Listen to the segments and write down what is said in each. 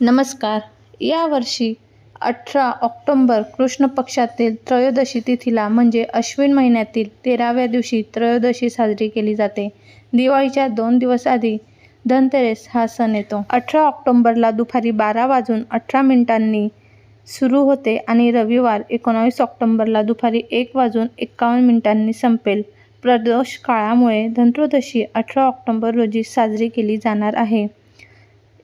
नमस्कार. यावर्षी अठरा ऑक्टोंबर कृष्ण पक्षातील त्रयोदशी तिथीला म्हणजे अश्विन महिन्यातील तेराव्या दिवशी त्रयोदशी साजरी केली जाते. दिवाळीच्या दोन दिवस आधी धनतेरस हा सण येतो. अठरा ऑक्टोंबरला दुपारी बारा वाजून अठरा मिनिटांनी सुरू होते आणि रविवार एकोणावीस ऑक्टोंबरला दुपारी एक वाजून एकावन्न मिनिटांनी संपेल. प्रदोष काळामुळे धनत्रयोदशी अठरा ऑक्टोंबर रोजी साजरी केली जाणार आहे.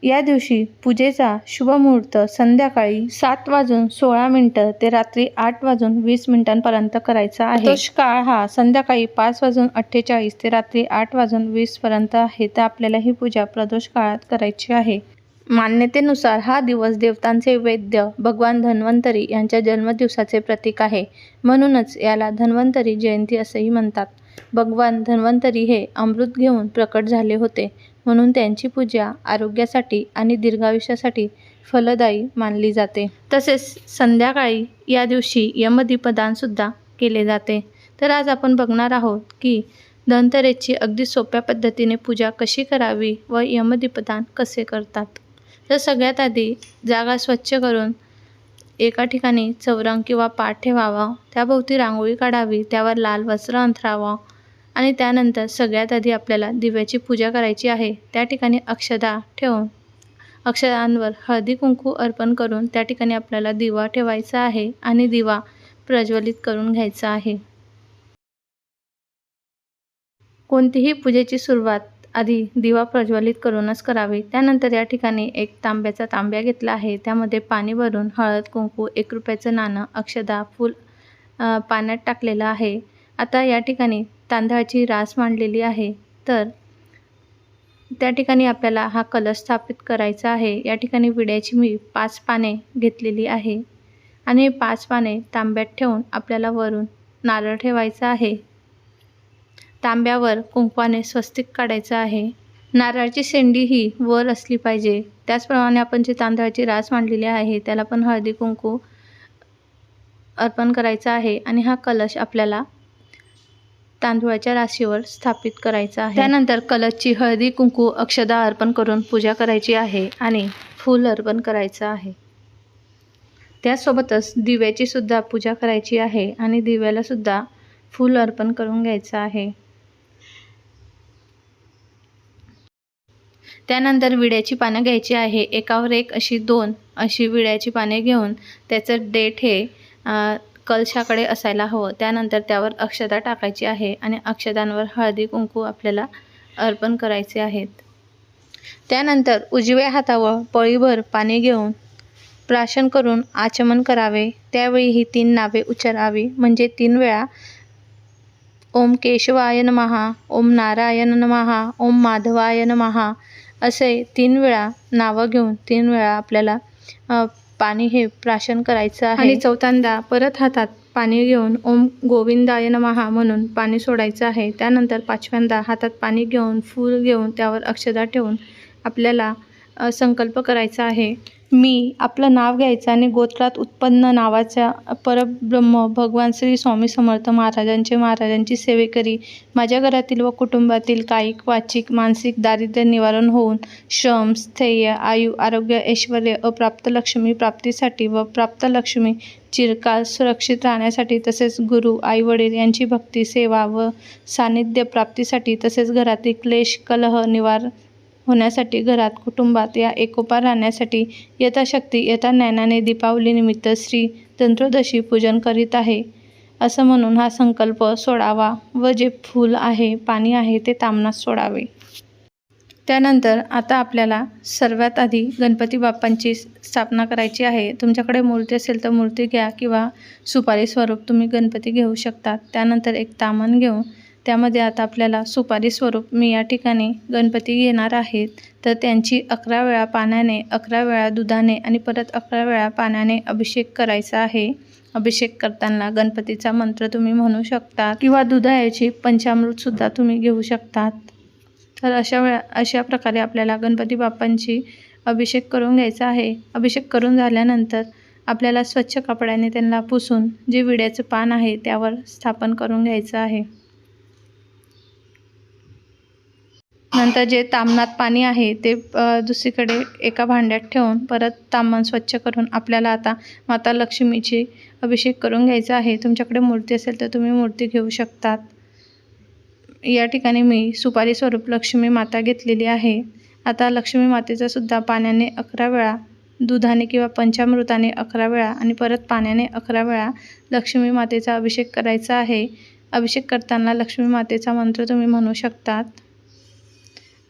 या दिवशी पूजेचा शुभमुहूर्त संध्याकाळी सात वाजून सोळा मिनिटं ते रात्री आठ वाजून वीस मिनिटांपर्यंत करायचा आहे. काळ हा संध्याकाळी पाच वाजून अठ्ठेचाळीस ते रात्री आठ वाजून वीसपर्यंत आहे. तर आपल्याला ही पूजा प्रदोष काळात करायची आहे. मान्यतेनुसार हा दिवस देवतांचे वैद्य भगवान धन्वंतरी यांच्या जन्मदिवसाचे प्रतीक आहे. म्हणूनच याला धन्वंतरी जयंती असेही म्हणतात. भगवान धन्वंतरी हे अमृत घेऊन प्रकट झाले होते. म्हणून त्यांची पूजा आरोग्यासाठी आणि दीर्घायुष्यासाठी फलदायी मानली जाते. तसेच संध्याकाळी या दिवशी यमदीपदानसुद्धा केले जाते. तर आज आपण बघणार आहोत की धनतेरसची अगदी सोप्या पद्धतीने पूजा कशी करावी व यमदीपदान कसे करतात. तर सगळ्यात आधी जागा स्वच्छ करून एका ठिकाणी चौरंग किंवा पाठ ठेवावा. त्याभोवती रांगोळी काढावी. त्यावर लाल वस्त्र अंथरावं. आणि त्यानंतर सगळ्यात आधी आपल्याला दिव्याची पूजा करायची आहे. त्या ठिकाणी अक्षदा ठेवून अक्षदांवर हळदी कुंकू अर्पण करून त्या ठिकाणी आपल्याला दिवा ठेवायचा आहे आणि दिवा प्रज्वलित करून घ्यायचा आहे. कोणतीही पूजेची सुरुवात आधी दिवा प्रज्वलित करूनच करावी. त्यानंतर या ठिकाणी एक तांब्याचा तांब्या घेतला आहे. त्यामध्ये पाणी भरून हळद कुंकू एक रुपयाचं नाणं अक्षदा फूल पाण्यात टाकलेलं आहे. आता या ठिकाणी तांदळाची रास मांडलेली आहे. तर त्या ठिकाणी आपल्याला हा कलश स्थापित करायचा आहे. या ठिकाणी विड्याची मी पाच पाने घेतलेली आहे. आणि पाच पाने तांब्यात ठेवून आपल्याला वरून नारळ ठेवायचा आहे. तांब्यावर कुंकवाने स्वस्तिक काढायचं आहे. नारळाची शेंडी ही वर असली पाहिजे. त्याचप्रमाणे आपण जी तांदळाची रास मांडलेली आहे त्याला पण हळदी कुंकू अर्पण करायचं आहे. आणि हा कलश आपल्याला तांदूळाच्या राशीवर स्थापित करायचा आहे. त्यानंतर कलशची हळदी कुंकू अक्षदा अर्पण करून पूजा करायची आहे आणि फूल अर्पण करायचं आहे. त्यासोबतच दिव्याची सुद्धा पूजा करायची आहे आणि दिव्याला सुद्धा फूल अर्पण करून घ्यायचं आहे. त्यानंतर विड्याची पानं घ्यायची आहे. एकावर एक अशी दोन अशी विड्याची पाने घेऊन त्याचं डेट हे कलशाकडे असायला हवं. त्यानंतर त्यावर अक्षता टाकायची आहे आणि अक्षतांवर हळदी कुंकू आपल्याला अर्पण करायचे आहेत. त्यानंतर उजव्या हातावर पळीभर पाणी घेऊन प्राशन करून आचमन करावे. त्यावेळी ही तीन नावे उच्चारावी. म्हणजे तीन वेळा ओम केशवाय नमहा ओम नारायण नमहा ओम माधवाय नमहा असे तीन वेळा नावं घेऊन तीन वेळा आपल्याला पाणी हे प्राशन करायचं आहे. आणि चौथ्यांदा परत हातात पाणी घेऊन ओम गोविंदाय नमहा म्हणून पाणी सोडायचं आहे. त्यानंतर पाचव्यांदा हातात पाणी घेऊन फूल घेऊन त्यावर अक्षदा ठेवून आपल्याला संकल्प करायचा आहे. मी आपलं नाव घ्यायचं आणि गोत्रात उत्पन्न नावाच्या परब्रह्म भगवान श्री स्वामी समर्थ महाराजांचे महाराजांची सेवेकरी माझ्या घरातील व कुटुंबातील कायिक वाचिक मानसिक दारिद्र्य निवारण होऊन श्रम स्थैर्य आयु आरोग्य ऐश्वर अप्राप्त लक्ष्मी प्राप्तीसाठी व प्राप्त लक्ष्मी चिरकाल सुरक्षित राहण्यासाठी तसेच गुरु आईवडील यांची भक्ती सेवा व सानिध्य प्राप्तीसाठी तसेच घरातील क्लेश कलह निवार होण्यासाठी घरात कुटुंबात या एकोपा राहण्यासाठी यथाशक्ती यथा ज्ञानाने दीपावलीनिमित्त श्री तंत्रोदशी पूजन करीत आहे. असं म्हणून हा संकल्प सोडावा व जे फूल आहे पाणी आहे ते तामनात सोडावे. त्यानंतर आता आपल्याला सर्वात आधी गणपती बाप्पांची स्थापना करायची आहे. तुमच्याकडे मूर्ती असेल तर मूर्ती घ्या किंवा सुपारी स्वरूप तुम्ही गणपती घेऊ शकता. त्यानंतर एक तामन घेऊन त्यामध्ये आता आपल्याला सुपारी स्वरूप मी या ठिकाणी गणपती घेणार आहेत. तर त्यांची अकरा वेळा पाण्याने अकरा वेळा दुधाने आणि परत अकरा वेळा पाण्याने अभिषेक करायचा आहे. अभिषेक करताना गणपतीचा मंत्र तुम्ही म्हणू शकता किंवा दुधाऐवजी पंचामृतसुद्धा तुम्ही घेऊ शकतात. तर अशा वेळा अशा प्रकारे आपल्याला गणपती बाप्पांची अभिषेक करून घ्यायचा आहे. अभिषेक करून झाल्यानंतर आपल्याला स्वच्छ कपड्याने त्यांना पुसून जे विड्याचं पान आहे त्यावर स्थापन करून घ्यायचं आहे. नंतर जे तामणात पाणी आहे ते दुसरीकडे एका भांड्यात ठेवून परत तामण स्वच्छ करून आपल्याला आता माता लक्ष्मीची अभिषेक करून घ्यायचा आहे. तुमच्याकडे मूर्ती असेल तर तुम्ही मूर्ती घेऊ शकतात. या ठिकाणी मी सुपारी स्वरूप लक्ष्मी माता घेतलेली आहे. आता लक्ष्मी मातेचा सुद्धा पाण्याने अकरा वेळा दुधाने किंवा पंचामृताने अकरा वेळा आणि परत पाण्याने अकरा वेळा लक्ष्मी मातेचा अभिषेक करायचा आहे. अभिषेक करताना लक्ष्मी मातेचा मंत्र तुम्ही म्हणू शकतात.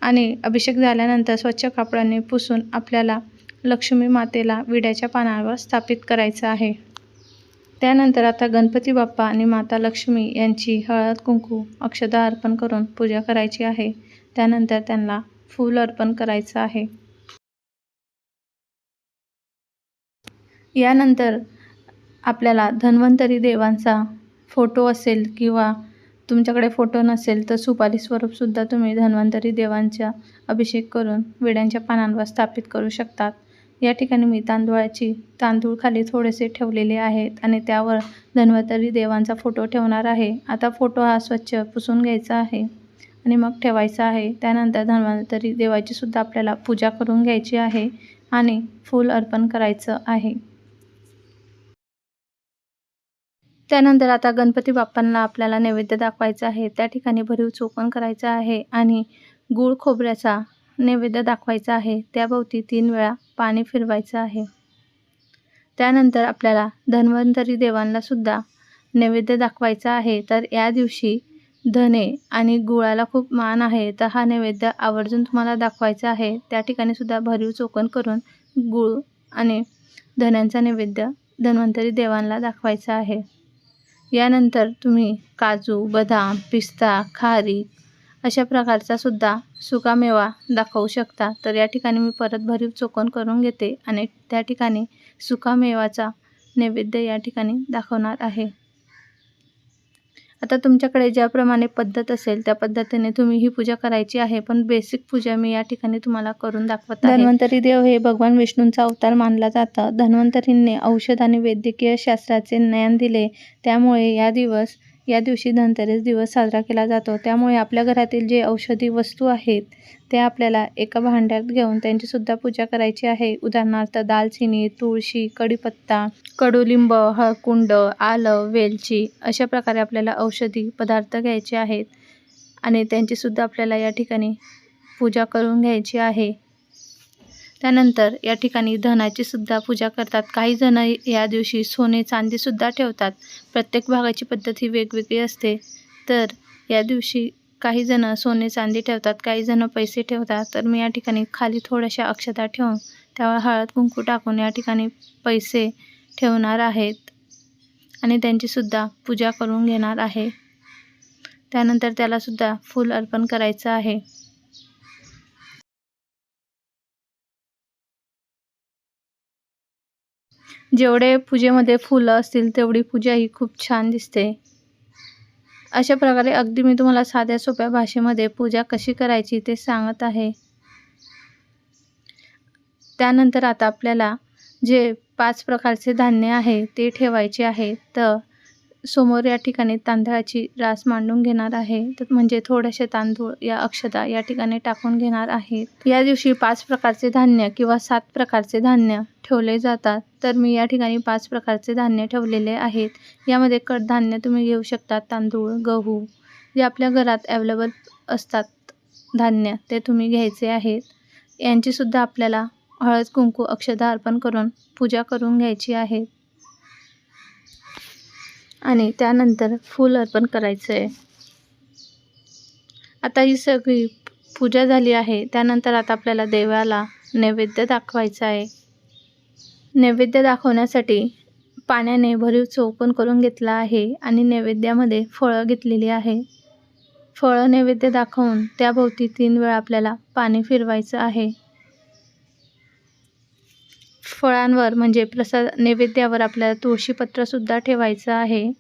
आणि अभिषेक झाल्यानंतर स्वच्छ कापडाने पुसून आपल्याला लक्ष्मी मातेला विड्याच्या पानावर स्थापित करायचं आहे. त्यानंतर आता गणपती बाप्पा आणि माता लक्ष्मी यांची हळद कुंकू अक्षदा अर्पण करून पूजा करायची आहे. त्यानंतर त्यांना फूल अर्पण करायचं आहे. यानंतर आपल्याला धन्वंतरी देवांचा फोटो असेल किंवा तुमच्याकडे फोटो नसेल तर सुपारी स्वरूपसुद्धा तुम्ही धन्वंतरी देवांचा अभिषेक करून विड्यांच्या पानांवर स्थापित करू शकतात. या ठिकाणी मी तांदूळाची तांदूळ खाली थोडेसे ठेवलेले आहेत आणि त्यावर धन्वंतरी देवांचा फोटो ठेवणार आहे. आता फोटो हा स्वच्छ पुसून घ्यायचा आहे आणि मग ठेवायचा आहे. त्यानंतर धन्वंतरी देवाची सुद्धा आपल्याला पूजा करून घ्यायची आहे आणि फूल अर्पण करायचं आहे. त्यानंतर आता गणपती बाप्पांना आपल्याला नैवेद्य दाखवायचा आहे. त्या ठिकाणी भरीव चोपण करायचं आहे आणि गूळ खोबऱ्याचा नैवेद्य दाखवायचा आहे. त्याभोवती तीन वेळा पाणी फिरवायचं आहे. त्यानंतर आपल्याला धन्वंतरी देवांना सुद्धा नैवेद्य दाखवायचा आहे. तर या दिवशी धने आणि गुळाला खूप मान आहे. तर हा नैवेद्य आवर्जून तुम्हाला दाखवायचा आहे. त्या ठिकाणी सुद्धा भरीव चोखण करून गुळ आणि धन्यांचा नैवेद्य धन्वंतरी देवांना दाखवायचा आहे. यानंतर तुम्ही काजू बदाम पिस्ता खारीक अशा प्रकारचा सुद्धा सुकामेवा दाखवू शकता. तर या ठिकाणी मी परत भरीव चोकन करून घेते आणि त्या ठिकाणी सुकामेवाचा नैवेद्य या ठिकाणी दाखवणार आहे. आता तुमच्याकडे ज्याप्रमाणे पद्धत असेल त्या पद्धतीने तुम्ही ही पूजा करायची आहे. पण बेसिक पूजा मी या ठिकाणी तुम्हाला करून दाखवत आहे. धन्वंतरी देव हे भगवान विष्णूंचा अवतार मानला जातं. धन्वंतरींनी औषध आणि वैद्यकीय शास्त्राचे ज्ञान दिले. त्यामुळे या दिवस या दिवशी धनतेरस दिवस साजरा केला जातो. त्यामुळे आपल्या घरातील जे औषधी वस्तू आहेत ते आपल्याला एका भांड्यात घेऊन त्यांचीसुद्धा पूजा करायची आहे. उदाहरणार्थ दालचिनी तुळशी कढीपत्ता कडुलिंब हळकुंड आलं वेलची अशा प्रकारे आपल्याला औषधी पदार्थ घ्यायचे आहेत. आणि त्यांचीसुद्धा आपल्याला या ठिकाणी पूजा करून घ्यायची आहे. त्यानंतर या ठिकाणी धनाची सुद्धा पूजा करतात. काही जण या दिवशी सोने चांदीसुद्धा ठेवतात. प्रत्येक भागाची पद्धत ही वेगवेगळी असते. तर या दिवशी काही जण सोने चांदी ठेवतात काही जण पैसे ठेवतात. तर मी या ठिकाणी खाली थोड्याशा अक्षता ठेवून त्यावर हळद कुंकू टाकून या ठिकाणी पैसे ठेवणार आहेत आणि त्यांचीसुद्धा पूजा करून घेणार आहे. त्यानंतर त्यालासुद्धा फूल अर्पण करायचं आहे. जेवढे पूजेमध्ये फुलं असतील तेवढी पूजा ही खूप छान दिसते. अशा प्रकारे अगदी मी तुम्हाला साध्या सोप्या भाषेमध्ये पूजा कशी करायची ते सांगत आहे. त्यानंतर आता आपल्याला जे पाच प्रकारचे धान्य आहे ते ठेवायचे आहे. तर समोर या ठिकाणी तांदळाची रास मांडून घेणार आहे. म्हणजे थोडेसे तांदूळ या अक्षता या ठिकाणी टाकून घेणार आहेत या दिवशी पाच प्रकारचे धान्य किंवा सात प्रकारचे धान्य ठेवले जातात. तर मी या ठिकाणी पाच प्रकारचे धान्य ठेवलेले आहेत. यामध्ये कडधान्य तुम्ही घेऊ शकता तांदूळ गहू जे आपल्या घरात अवेलेबल असतात धान्य ते तुम्ही घ्यायचे आहेत. यांचीसुद्धा आपल्याला हळद कुंकू अक्षदा अर्पण करून पूजा करून घ्यायची आहे. आणि त्यानंतर फूल अर्पण करायचं आहे आता ही सगळी पूजा झाली आहे. त्यानंतर आता आपल्याला देवाला नैवेद्य दाखवायचा आहे. नैवेद्य दाखवण्यासाठी पाण्याने भरीव चौकन करून घेतला आहे आणि नैवेद्यामध्ये फळं घेतलेली आहे. फळं नैवेद्य दाखवून त्याभोवती तीन वेळा आपल्याला पाणी फिरवायचं आहे. फळांवर म्हणजे प्रसाद नैवेद्यावर आपल्याला तुळशीपत्रसुद्धा ठेवायचं आहे.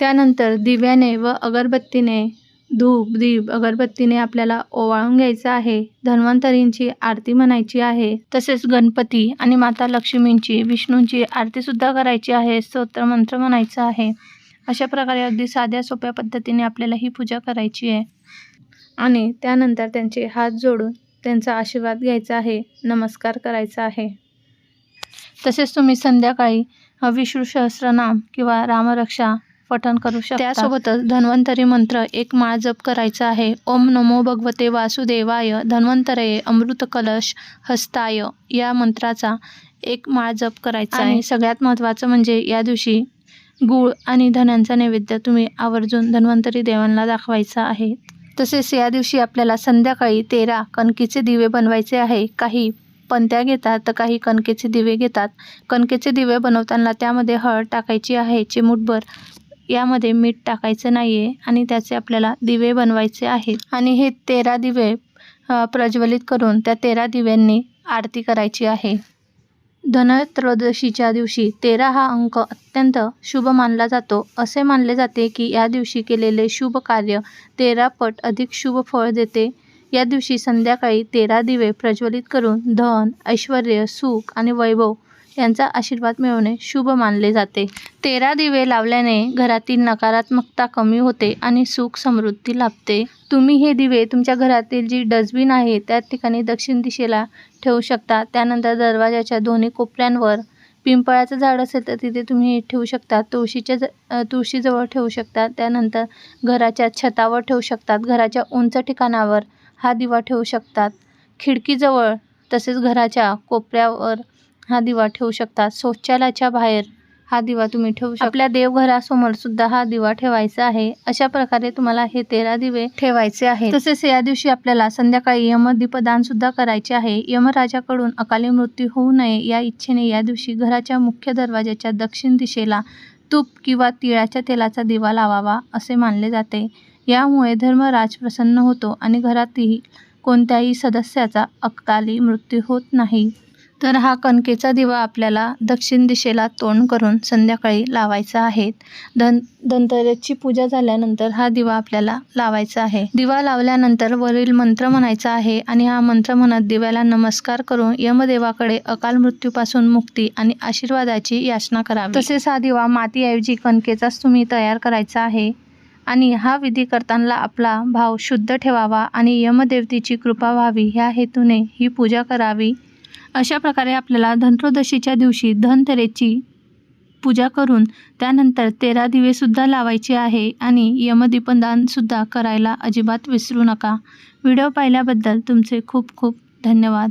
त्यानंतर दिव्याने व अगरबत्तीने धूप दीप अगरबत्तीने आपल्याला ओवाळून घ्यायचं आहे. धन्वंतरींची आरती म्हणायची आहे. तसेच गणपती आणि माता लक्ष्मींची विष्णूंची आरतीसुद्धा करायची आहे स्तोत्र मंत्र म्हणायचं आहे. अशा प्रकारे अगदी साध्या सोप्या पद्धतीने आपल्याला ही पूजा करायची आहे. आणि त्यानंतर त्यांचे हात जोडून त्यांचा आशीर्वाद घ्यायचा आहे नमस्कार करायचा आहे. तसेच तुम्ही संध्याकाळी विष्णू सहस्रनाम किंवा रामरक्षा पठण करू शकता. त्यासोबतच धन्वंतरी मंत्र एक माळ जप करायचा आहे. ओम नमो भगवते वासुदेवाय धन्वंतरये अमृत कलश हस्ताय या मंत्राचा एक माळ जप करायचा आहे. सगळ्यात महत्त्वाचं म्हणजे या दिवशी गूळ आणि धन्यांचा नैवेद्य तुम्ही आवर्जून धन्वंतरी देवांना दाखवायचा आहे. तसेच या दिवशी आपल्याला संध्याकाळी तेरा कणकीचे दिवे बनवायचे आहे. काही पंत्या घेतात तर काही कणकेचे दिवे घेतात. कणकेचे दिवे बनवताना त्यामध्ये हळद टाकायची आहे. चिमूटभर यामध्ये मीठ टाकायचं नाही आहे आणि त्याचे आपल्याला दिवे बनवायचे आहेत. आणि हे तेरा दिवे प्रज्वलित करून त्या तेरा दिव्यांनी आरती करायची आहे. धनत्रयोदशीच्या दिवशी तेरा हा अंक अत्यंत शुभ मानला जातो. असे मानले जाते की या दिवशी केलेले शुभ कार्य तेरा पट अधिक शुभ फळ देते. या दिवशी संध्याकाळी तेरा दिवे प्रज्वलित करून धन ऐश्वर सुख आणि वैभव यांचा आशीर्वाद मिळवणे शुभ मानले जाते. तेरा दिवे लावल्याने घरातील नकारात्मकता कमी होते आणि सुख समृद्धी लाभते. तुम्ही हे दिवे तुमच्या घरातील जी डस्टबिन आहे त्या ठिकाणी दक्षिण दिशेला ठेवू शकता. त्यानंतर दरवाजाच्या दोन्ही कोपऱ्यांवर पिंपळाचं झाड असेल तर तिथे तुम्ही ठेवू शकता. तुळशीच्या ज तुळशीजवळ ठेवू शकता. त्यानंतर घराच्या छतावर ठेवू शकतात घराच्या उंच ठिकाणावर हा दिवा ठेवू शकतात खिडकीजवळ तसेच घराच्या कोपऱ्यावर हा दिवा ठेवू शकता. शौचालयाच्या बाहेर हा दिवा तुम्ही ठेवू शकता. आपल्या देवघरासमोर सुद्धा हा दिवा ठेवायचा आहे. अशा प्रकारे तुम्हाला हे तेरा दिवे ठेवायचे आहे तसेच या दिवशी आपल्याला संध्याकाळी यमदीपदान सुद्धा करायचे आहे. यमराजाकडून अकाली मृत्यू होऊ नये या इच्छेने या दिवशी घराच्या मुख्य दरवाजाच्या दक्षिण दिशेला तूप किंवा तिळाच्या तेलाचा दिवा लावावा असे मानले जाते. यामुळे धर्मराज प्रसन्न होतो आणि घरातील कोणत्याही सदस्याचा अकाली मृत्यू होत नाही. तर हा कणकेचा दिवा आपल्याला दक्षिण दिशेला तोंड करून संध्याकाळी लावायचा आहे. धन धनतेरसची पूजा झाल्यानंतर हा दिवा आपल्याला लावायचा आहे. दिवा लावल्यानंतर वरील मंत्र म्हणायचा आहे आणि हा मंत्र म्हणत दिव्याला नमस्कार करून यमदेवाकडे अकाल मृत्यूपासून मुक्ती आणि आशीर्वादाची याचना करावी. तसेच हा दिवा मातीऐवजी कणकेचाच तुम्ही तयार करायचा आहे आणि हा विधी करताना आपला भाव शुद्ध ठेवावा आणि यमदेवतेची कृपा व्हावी. ह्या हेतूने ही पूजा करावी. अशा प्रकारे आपल्याला धनत्रयोदशीच्या दिवशी धनतेरेची पूजा करून त्यानंतर तेरा दिवेसुद्धा लावायचे आहे आणि यमदीपदानसुद्धा करायला अजिबात विसरू नका. व्हिडिओ पाहिल्याबद्दल तुमचे खूप खूप धन्यवाद.